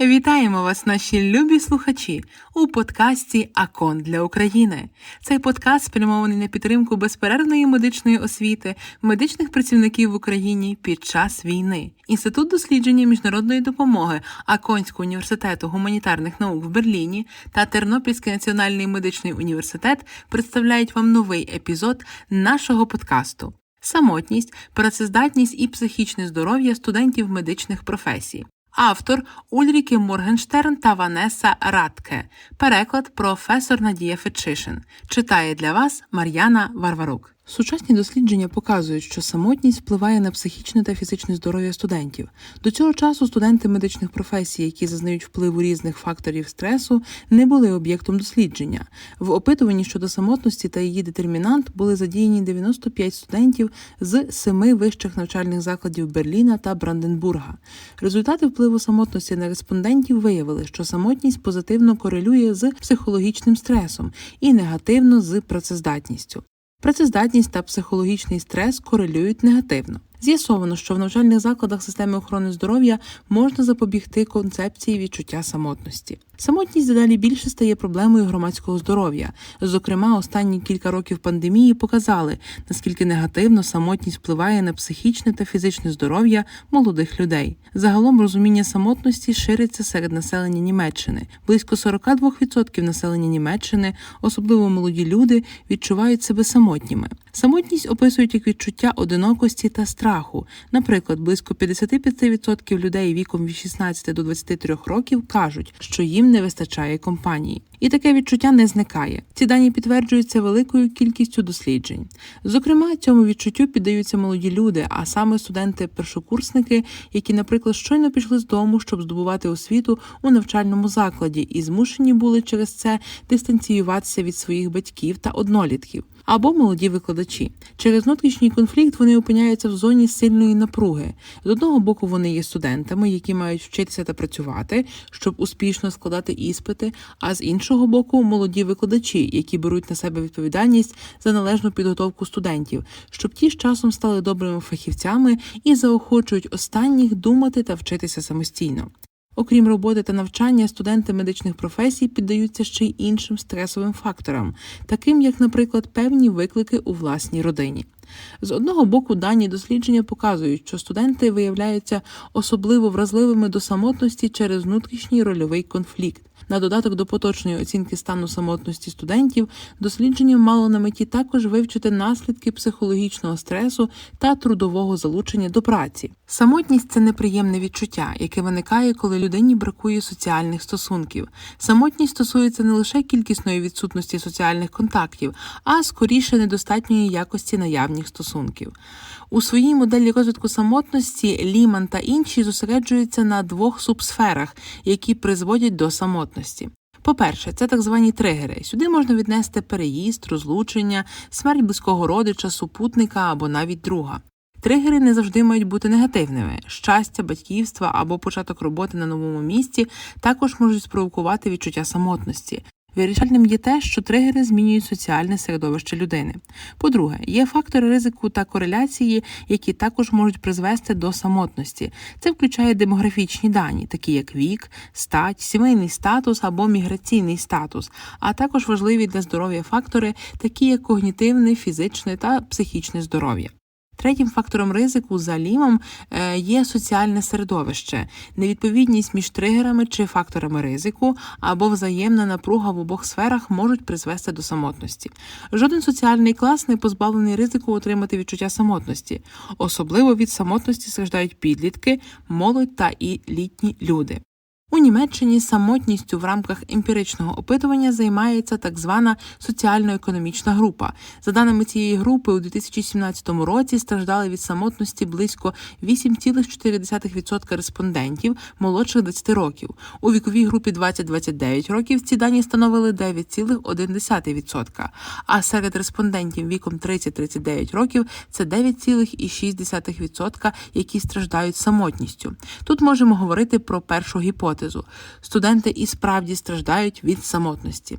Вітаємо вас, наші любі слухачі, у подкасті Акон для України. Цей подкаст спрямований на підтримку безперервної медичної освіти медичних працівників в Україні під час війни. Інститут дослідження міжнародної допомоги Аконського університету гуманітарних наук в Берліні та Тернопільський національний медичний університет представляють вам новий епізод нашого подкасту. Самотність, працездатність і психічне здоров'я студентів медичних професій. Автор Ульріки Моргенштерн та Ванеса Радке. Переклад професор Надія Фечишин Читає для вас Мар'яна Варварук. Сучасні дослідження показують, що самотність впливає на психічне та фізичне здоров'я студентів. До цього часу студенти медичних професій, які зазнають впливу різних факторів стресу, не були об'єктом дослідження. В опитуванні щодо самотності та її детермінант були задіяні 95 студентів з семи вищих навчальних закладів Берліна та Бранденбурга. Результати впливу самотності на респондентів виявили, що самотність позитивно корелює з психологічним стресом і негативно з працездатністю. Працездатність та психологічний стрес корелюють негативно. З'ясовано, що в навчальних закладах системи охорони здоров'я можна запобігти концепції відчуття самотності. Самотність дедалі більше стає проблемою громадського здоров'я. Зокрема, останні кілька років пандемії показали, наскільки негативно самотність впливає на психічне та фізичне здоров'я молодих людей. Загалом розуміння самотності шириться серед населення Німеччини. Близько 42% населення Німеччини, особливо молоді люди, відчувають себе самотніми. Самотність описують як відчуття одинокості та страху. Наприклад, близько 55% людей віком від 16 до 23 років кажуть, що їм не вистачає компанії. І таке відчуття не зникає. Ці дані підтверджуються великою кількістю досліджень. Зокрема, цьому відчуттю піддаються молоді люди, а саме студенти-першокурсники, які, наприклад, щойно пішли з дому, щоб здобувати освіту у навчальному закладі, і змушені були через це дистанціюватися від своїх батьків та однолітків. Або молоді викладачі через внутрішній конфлікт вони опиняються в зоні сильної напруги. З одного боку вони є студентами, які мають вчитися та працювати, щоб успішно складати іспити. А з іншого боку, молоді викладачі, які беруть на себе відповідальність за належну підготовку студентів, щоб ті з часом стали добрими фахівцями і заохочують останніх думати та вчитися самостійно. Окрім роботи та навчання, студенти медичних професій піддаються ще й іншим стресовим факторам, таким як, наприклад, певні виклики у власній родині. З одного боку, дані дослідження показують, що студенти виявляються особливо вразливими до самотності через внутрішній рольовий конфлікт. На додаток до поточної оцінки стану самотності студентів, дослідження мало на меті також вивчити наслідки психологічного стресу та трудового залучення до праці. Самотність це неприємне відчуття, яке виникає, коли людині бракує соціальних стосунків. Самотність стосується не лише кількісної відсутності соціальних контактів, а скоріше недостатньої якості наявних стосунків. У своїй моделі розвитку самотності Ліман та інші зосереджуються на двох субсферах, які призводять до самотності. По-перше, це так звані тригери. Сюди можна віднести переїзд, розлучення, смерть близького родича, супутника або навіть друга. Тригери не завжди мають бути негативними. Щастя, батьківства або початок роботи на новому місці також можуть спровокувати відчуття самотності. Вирішальним є те, що тригери змінюють соціальне середовище людини. По-друге, є фактори ризику та кореляції, які також можуть призвести до самотності. Це включає демографічні дані, такі як вік, стать, сімейний статус або міграційний статус, а також важливі для здоров'я фактори, такі як когнітивне, фізичне та психічне здоров'я. Третім фактором ризику за лімом е, є соціальне середовище, невідповідність між тригерами чи факторами ризику або взаємна напруга в обох сферах можуть призвести до самотності. Жоден соціальний клас не позбавлений ризику отримати відчуття самотності. Особливо від самотності страждають підлітки, молодь та і літні люди. У Німеччині самотністю в рамках емпіричного опитування займається так звана соціально-економічна група. За даними цієї групи, у 2017 році страждали від самотності близько 8,4% респондентів молодших 20 років. У віковій групі 20-29 років ці дані становили 9,1%, а серед респондентів віком 30-39 років це 9,6%, які страждають самотністю. Тут можемо говорити про першу гіпотезу гіпотезу студенти і справді страждають від самотності,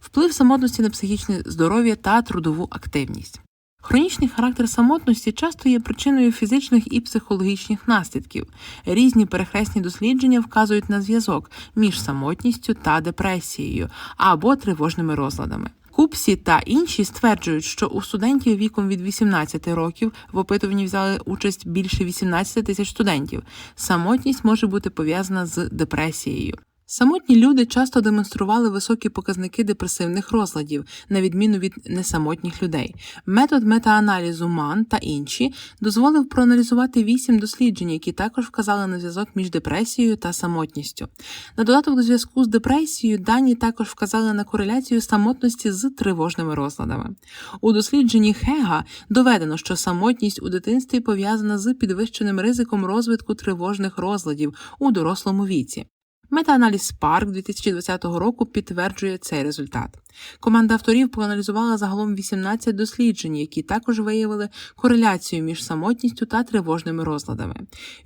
вплив самотності на психічне здоров'я та трудову активність. Хронічний характер самотності часто є причиною фізичних і психологічних наслідків. Різні перехресні дослідження вказують на зв'язок між самотністю та депресією або тривожними розладами. Купсі та інші стверджують, що у студентів віком від 18 років в опитуванні взяли участь більше 18 тисяч студентів. Самотність може бути пов'язана з депресією. Самотні люди часто демонстрували високі показники депресивних розладів, на відміну від несамотніх людей. Метод метааналізу МАН та інші дозволив проаналізувати вісім досліджень, які також вказали на зв'язок між депресією та самотністю. На додаток до зв'язку з депресією дані також вказали на кореляцію самотності з тривожними розладами. У дослідженні Хега доведено, що самотність у дитинстві пов'язана з підвищеним ризиком розвитку тривожних розладів у дорослому віці. Метааналіз Spark 2020 року підтверджує цей результат. Команда авторів проаналізувала загалом 18 досліджень, які також виявили кореляцію між самотністю та тривожними розладами.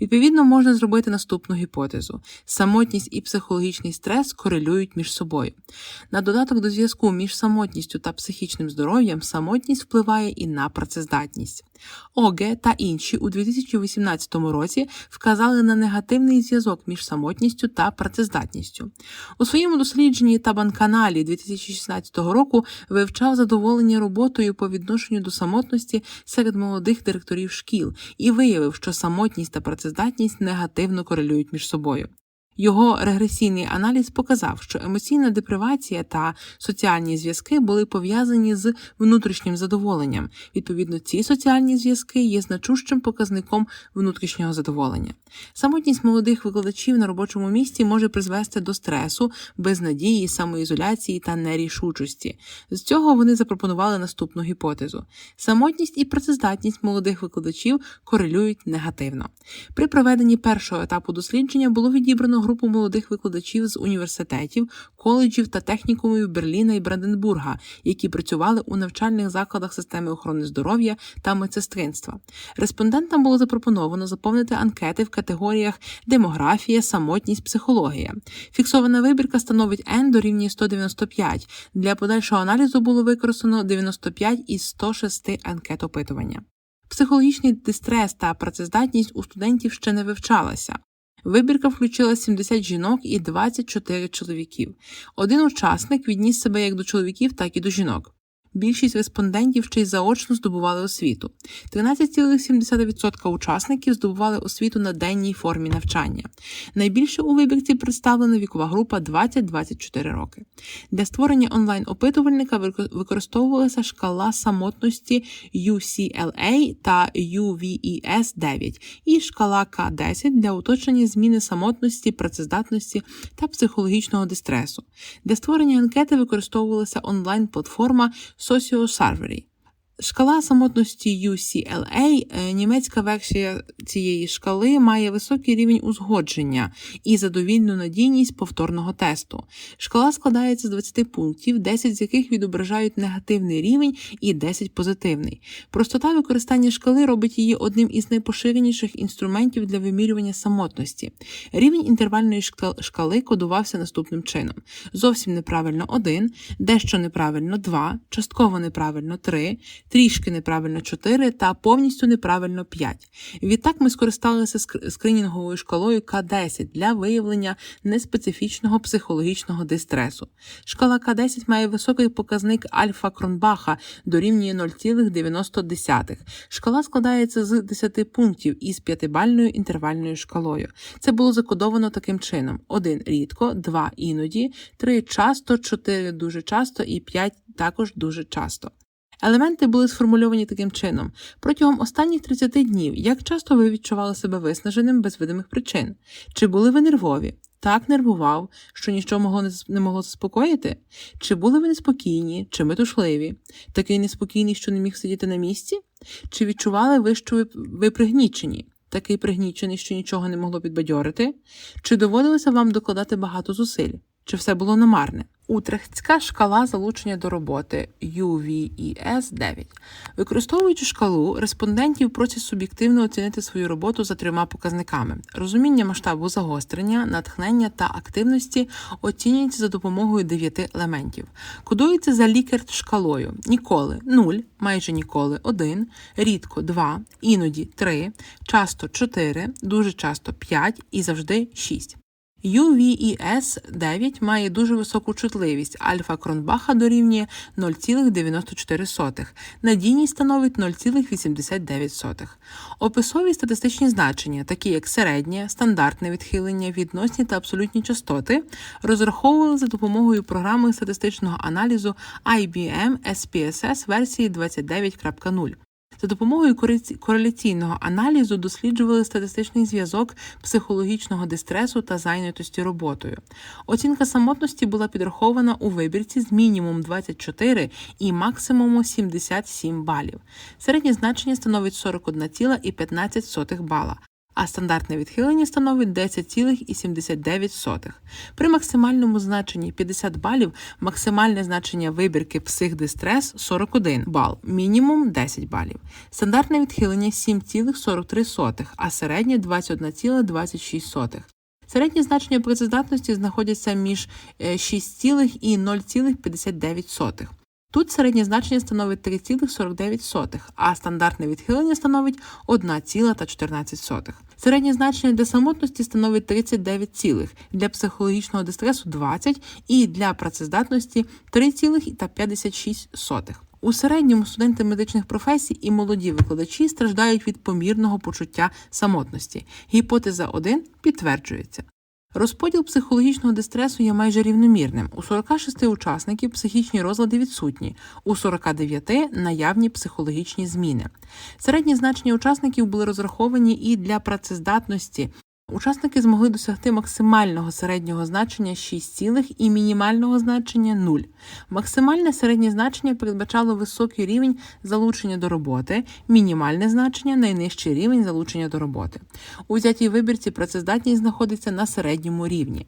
Відповідно, можна зробити наступну гіпотезу: самотність і психологічний стрес корелюють між собою. На додаток до зв'язку між самотністю та психічним здоров'ям самотність впливає і на працездатність. Оге та інші у 2018 році вказали на негативний зв'язок між самотністю та працездатністю. У своєму дослідженні Табан-каналі 2016 року вивчав задоволення роботою по відношенню до самотності серед молодих директорів шкіл і виявив, що самотність та працездатність негативно корелюють між собою. Його регресійний аналіз показав, що емоційна депривація та соціальні зв'язки були пов'язані з внутрішнім задоволенням. Відповідно, ці соціальні зв'язки є значущим показником внутрішнього задоволення. Самотність молодих викладачів на робочому місці може призвести до стресу, безнадії, самоізоляції та нерішучості. З цього вони запропонували наступну гіпотезу: самотність і працездатність молодих викладачів корелюють негативно. При проведенні першого етапу дослідження було відібрано групу молодих викладачів з університетів, коледжів та технікумів Берліна і Бранденбурга, які працювали у навчальних закладах системи охорони здоров'я та медсестринства. Респондентам було запропоновано заповнити анкети в категоріях демографія, самотність, психологія. Фіксована вибірка становить N дорівнює 195. Для подальшого аналізу було використано 95 із 106 анкет опитування. Психологічний дистрес та працездатність у студентів ще не вивчалася. Вибірка включила 70 жінок і 24 чоловіків. Один учасник відніс себе як до чоловіків, так і до жінок. Більшість респондентів ще й заочно здобували освіту. 13,7% учасників здобували освіту на денній формі навчання. Найбільше у вибірці представлена вікова група 20-24 роки. Для створення онлайн-опитувальника використовувалася шкала самотності UCLA та UVES 9 і шкала К10 для уточнення зміни самотності, працездатності та психологічного дистресу. Для створення анкети використовувалася онлайн-платформа Sociosarvery. Шкала самотності UCLA, е, німецька версія цієї шкали має високий рівень узгодження і задовільну надійність повторного тесту. Шкала складається з 20 пунктів, 10 з яких відображають негативний рівень і 10 позитивний. Простота використання шкали робить її одним із найпоширеніших інструментів для вимірювання самотності. Рівень інтервальної шкали кодувався наступним чином: зовсім неправильно 1, дещо неправильно 2, частково неправильно 3 трішки неправильно 4 та повністю неправильно 5. Відтак ми скористалися скринінговою шкалою К10 для виявлення неспецифічного психологічного дистресу. Шкала К10 має високий показник альфа Кронбаха дорівнює 0,90. Шкала складається з 10 пунктів із п'ятибальною інтервальною шкалою. Це було закодовано таким чином: 1 рідко, 2 іноді, 3 часто, 4 дуже часто і 5 також дуже часто. Елементи були сформульовані таким чином: протягом останніх 30 днів, як часто ви відчували себе виснаженим без видимих причин? Чи були ви нервові? Так нервував, що нічого могло не могло заспокоїти? Чи були ви неспокійні, чи метушливі? Такий неспокійний, що не міг сидіти на місці? Чи відчували ви, що ви, ви пригнічені? Такий пригнічений, що нічого не могло підбадьорити? Чи доводилося вам докладати багато зусиль? Чи все було намарне? Утрехтська шкала залучення до роботи UVES 9. Використовуючи шкалу, респондентів просять суб'єктивно оцінити свою роботу за трьома показниками: розуміння масштабу загострення, натхнення та активності оцінюється за допомогою дев'яти елементів. Кодується за лікарт шкалою: ніколи 0, майже ніколи 1, рідко 2, іноді 3, часто 4, дуже часто 5 і завжди 6. UVES 9 має дуже високу чутливість. Альфа Кронбаха дорівнює 0,94. Надійність становить 0,89. Описові статистичні значення, такі як середнє, стандартне відхилення, відносні та абсолютні частоти, розраховували за допомогою програми статистичного аналізу IBM SPSS версії 29.0. За допомогою кореляційного аналізу досліджували статистичний зв'язок психологічного дистресу та зайнятості роботою. Оцінка самотності була підрахована у вибірці з мінімум 24 і максимуму 77 балів. Середнє значення становить 41,15 бала, а стандартне відхилення становить 10,79. При максимальному значенні 50 балів максимальне значення вибірки психдистрес 41 бал, мінімум 10 балів. Стандартне відхилення 7,43, а середнє 21,26. Середні значення працездатності знаходяться між 6, е, і 0,59. Тут середнє значення становить 3,49, а стандартне відхилення становить 1,14. Середнє значення для самотності становить 39, цілих, для психологічного дистресу 20 і для працездатності 3,56. У середньому студенти медичних професій і молоді викладачі страждають від помірного почуття самотності. Гіпотеза 1 підтверджується. Розподіл психологічного дистресу є майже рівномірним. У 46 учасників психічні розлади відсутні, у 49 наявні психологічні зміни. Середні значення учасників були розраховані і для працездатності Учасники змогли досягти максимального середнього значення 6 цілих і мінімального значення 0. Максимальне середнє значення передбачало високий рівень залучення до роботи, мінімальне значення найнижчий рівень залучення до роботи. У взятій вибірці працездатність знаходиться на середньому рівні.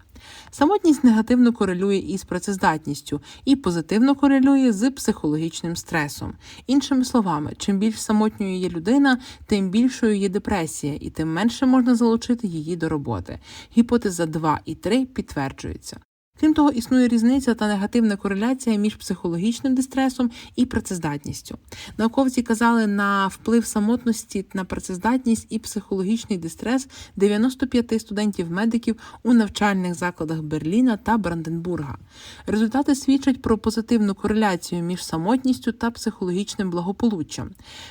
Самотність негативно корелює із працездатністю і позитивно корелює з психологічним стресом. Іншими словами, чим більш самотньою є людина, тим більшою є депресія, і тим менше можна залучити її до роботи. Гіпотеза 2 і 3 підтверджується. Крім того, існує різниця та негативна кореляція між психологічним дистресом і працездатністю. Науковці казали на вплив самотності на працездатність і психологічний дистрес 95 студентів-медиків у навчальних закладах Берліна та Бранденбурга. Результати свідчать про позитивну кореляцію між самотністю та психологічним благополуччям.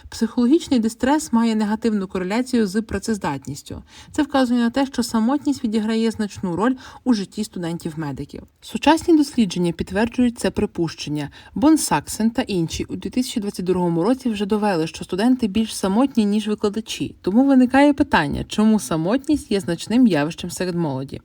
Психологічний дистрес має негативну кореляцію з працездатністю. Це вказує на те, що самотність відіграє значну роль у житті студентів-медиків. Сучасні дослідження підтверджують це припущення. Бон Саксен та інші у 2022 році вже довели, що студенти більш самотні ніж викладачі. Тому виникає питання, чому самотність є значним явищем серед молоді.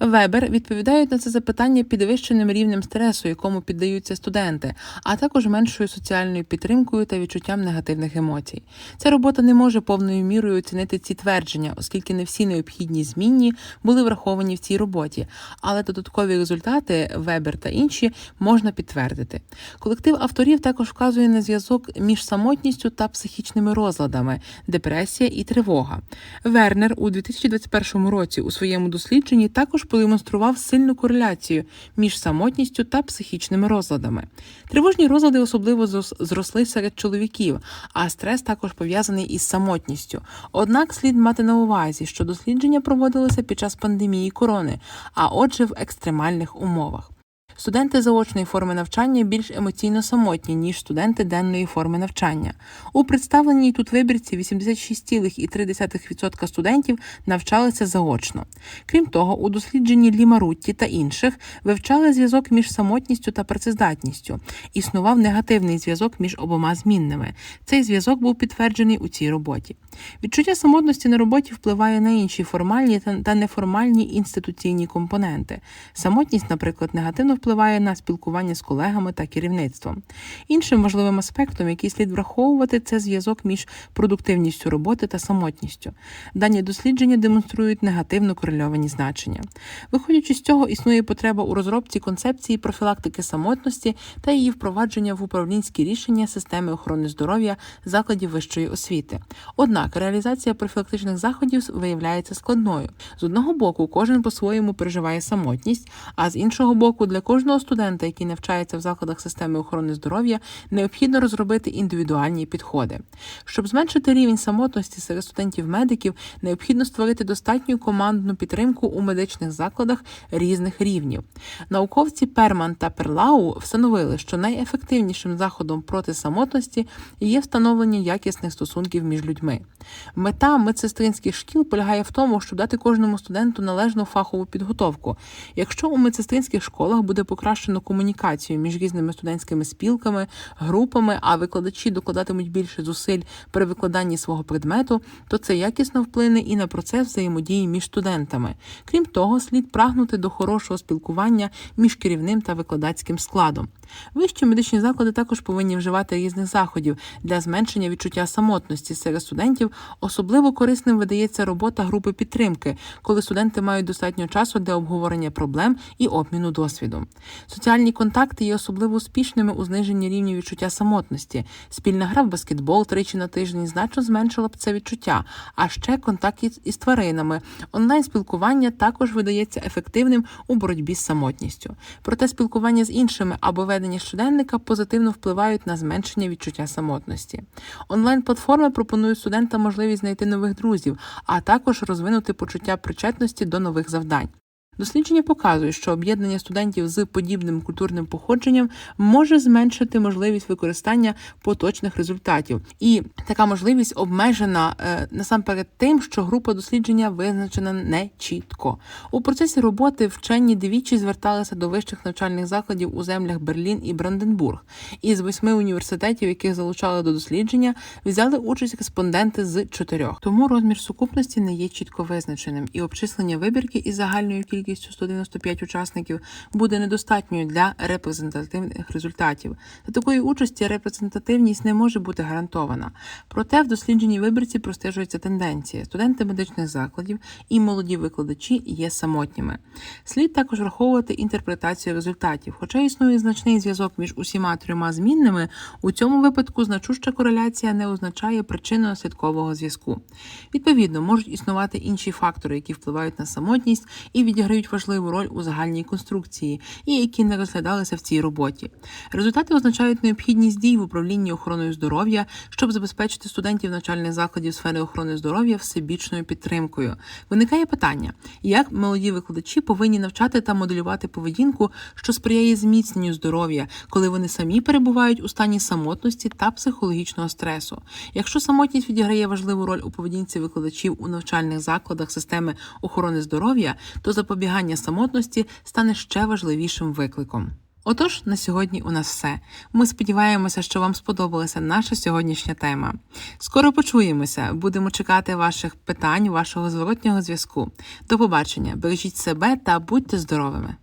Вебер відповідають на це запитання підвищеним рівнем стресу, якому піддаються студенти, а також меншою соціальною підтримкою та відчуттям негативних емоцій. Ця робота не може повною мірою оцінити ці твердження, оскільки не всі необхідні змінні були враховані в цій роботі, але додаткові результати результати Вебер та інші можна підтвердити. Колектив авторів також вказує на зв'язок між самотністю та психічними розладами, депресія і тривога. Вернер у 2021 році у своєму дослідженні також продемонстрував сильну кореляцію між самотністю та психічними розладами. Тривожні розлади особливо зросли серед чоловіків, а стрес також пов'язаний із самотністю. Однак слід мати на увазі, що дослідження проводилися під час пандемії корони, а отже, в екстремальних реальних умовах. Студенти заочної форми навчання більш емоційно самотні, ніж студенти денної форми навчання. У представленій тут вибірці 86,3% студентів навчалися заочно. Крім того, у дослідженні Лімарутті та інших вивчали зв'язок між самотністю та працездатністю. Існував негативний зв'язок між обома змінними. Цей зв'язок був підтверджений у цій роботі. Відчуття самотності на роботі впливає на інші формальні та неформальні інституційні компоненти. Самотність, наприклад, негативно впливає на спілкування з колегами та керівництвом. Іншим важливим аспектом, який слід враховувати, це зв'язок між продуктивністю роботи та самотністю. Дані дослідження демонструють негативно корельовані значення. Виходячи з цього, існує потреба у розробці концепції профілактики самотності та її впровадження в управлінські рішення системи охорони здоров'я закладів вищої освіти. Однак реалізація профілактичних заходів виявляється складною. З одного боку, кожен по-своєму переживає самотність, а з іншого боку, для кожного студента, який навчається в закладах системи охорони здоров'я, необхідно розробити індивідуальні підходи. Щоб зменшити рівень самотності серед студентів-медиків, необхідно створити достатню командну підтримку у медичних закладах різних рівнів. Науковці Перман та Перлау встановили, що найефективнішим заходом проти самотності є встановлення якісних стосунків між людьми. Мета медсестринських шкіл полягає в тому, щоб дати кожному студенту належну фахову підготовку. Якщо у медсестринських школах буде покращено комунікацію між різними студентськими спілками, групами, а викладачі докладатимуть більше зусиль при викладанні свого предмету, то це якісно вплине і на процес взаємодії між студентами. Крім того, слід прагнути до хорошого спілкування між керівним та викладацьким складом. Вищі медичні заклади також повинні вживати різних заходів для зменшення відчуття самотності серед студентів. Особливо корисним видається робота групи підтримки, коли студенти мають достатньо часу для обговорення проблем і обміну досвідом. Соціальні контакти є особливо успішними у зниженні рівня відчуття самотності. Спільна гра в баскетбол тричі на тиждень значно зменшила б це відчуття, а ще контакт із тваринами. Онлайн спілкування також видається ефективним у боротьбі з самотністю. Проте спілкування з іншими або ведення щоденника позитивно впливають на зменшення відчуття самотності. Онлайн-платформи пропонують студентам можливість знайти нових друзів, а також розвинути почуття причетності до нових завдань. Дослідження показують, що об'єднання студентів з подібним культурним походженням може зменшити можливість використання поточних результатів, і така можливість обмежена е, насамперед тим, що група дослідження визначена не чітко. У процесі роботи вчені двічі зверталися до вищих навчальних закладів у землях Берлін і Бранденбург. Із восьми університетів, яких залучали до дослідження, взяли участь респонденти з чотирьох. Тому розмір сукупності не є чітко визначеним, і обчислення вибірки із загальною кількістю 195 учасників буде недостатньою для репрезентативних результатів. За такої участі репрезентативність не може бути гарантована. Проте в дослідженій вибірці простежується тенденція: студенти медичних закладів і молоді викладачі є самотніми. Слід також враховувати інтерпретацію результатів. Хоча існує значний зв'язок між усіма трьома змінними, у цьому випадку значуща кореляція не означає причинно-слідкового зв'язку. Відповідно, можуть існувати інші фактори, які впливають на самотність і відіграють важливу роль у загальній конструкції, і які не розглядалися в цій роботі. Результати означають необхідність дій в управлінні охороною здоров'я, щоб забезпечити студентів навчальних закладів сфери охорони здоров'я всебічною підтримкою. Виникає питання, як молоді викладачі повинні навчати та моделювати поведінку, що сприяє зміцненню здоров'я, коли вони самі перебувають у стані самотності та психологічного стресу. Якщо самотність відіграє важливу роль у поведінці викладачів у навчальних закладах системи охорони здоров'я, то запобігання самотності стане ще важливішим викликом. Отож, на сьогодні у нас все. Ми сподіваємося, що вам сподобалася наша сьогоднішня тема. Скоро почуємося, будемо чекати ваших питань, вашого зворотнього зв'язку. До побачення, бережіть себе та будьте здоровими!